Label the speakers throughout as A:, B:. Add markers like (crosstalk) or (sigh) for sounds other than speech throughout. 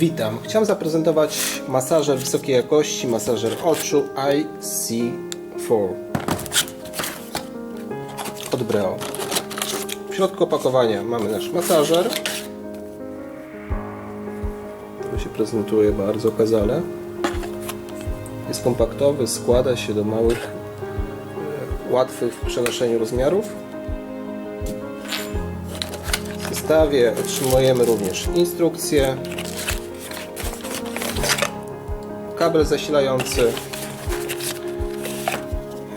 A: Witam. Chciałem zaprezentować masażer wysokiej jakości, masażer oczu IC4 od Breo. W środku opakowania mamy nasz masażer. To się prezentuje bardzo okazale. Jest kompaktowy, składa się do małych, e, łatwych w przenoszeniu rozmiarów. W zestawie otrzymujemy również instrukcję, kabel zasilający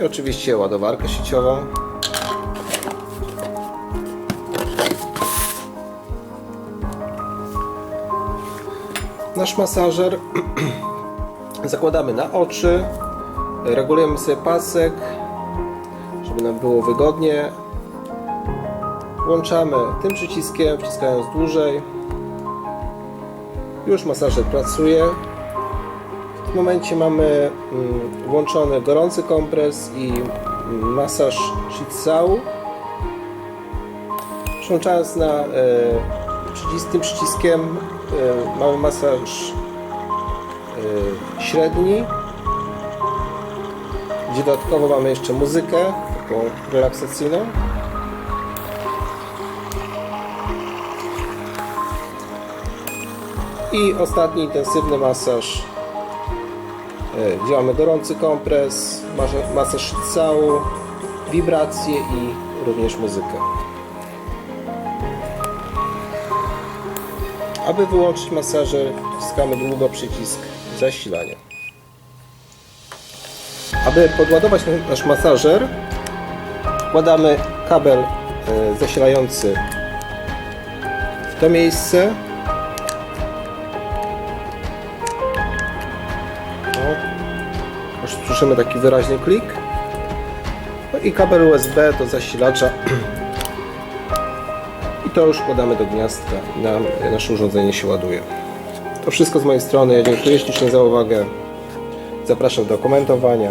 A: i oczywiście ładowarkę sieciową. Nasz masażer (clears throat) zakładamy na oczy, regulujemy sobie pasek, żeby nam było wygodnie. Włączamy tym przyciskiem, wciskając dłużej. Już masażer pracuje. Tym momencie mamy mm, włączony gorący kompres i mm, masaż Shitsau. Przełączając na e, przycisk, tym przyciskiem e, mamy masaż e, średni, gdzie dodatkowo mamy jeszcze muzykę taką relaksacyjną. I ostatni intensywny masaż E, gdzie mamy gorący kompres, mas- masaż cału, wibracje i również muzykę. Aby wyłączyć masażer, wciskamy długo przycisk zasilania. Aby podładować na- nasz masażer, wkładamy kabel e, zasilający w to miejsce. Już słyszymy taki wyraźny klik. No i kabel USB do zasilacza. (clears throat) I to już podamy do gniazdka nam, nasze urządzenie się ładuje. To wszystko z mojej strony. Ja dziękuję ślicznie za uwagę. Zapraszam do komentowania.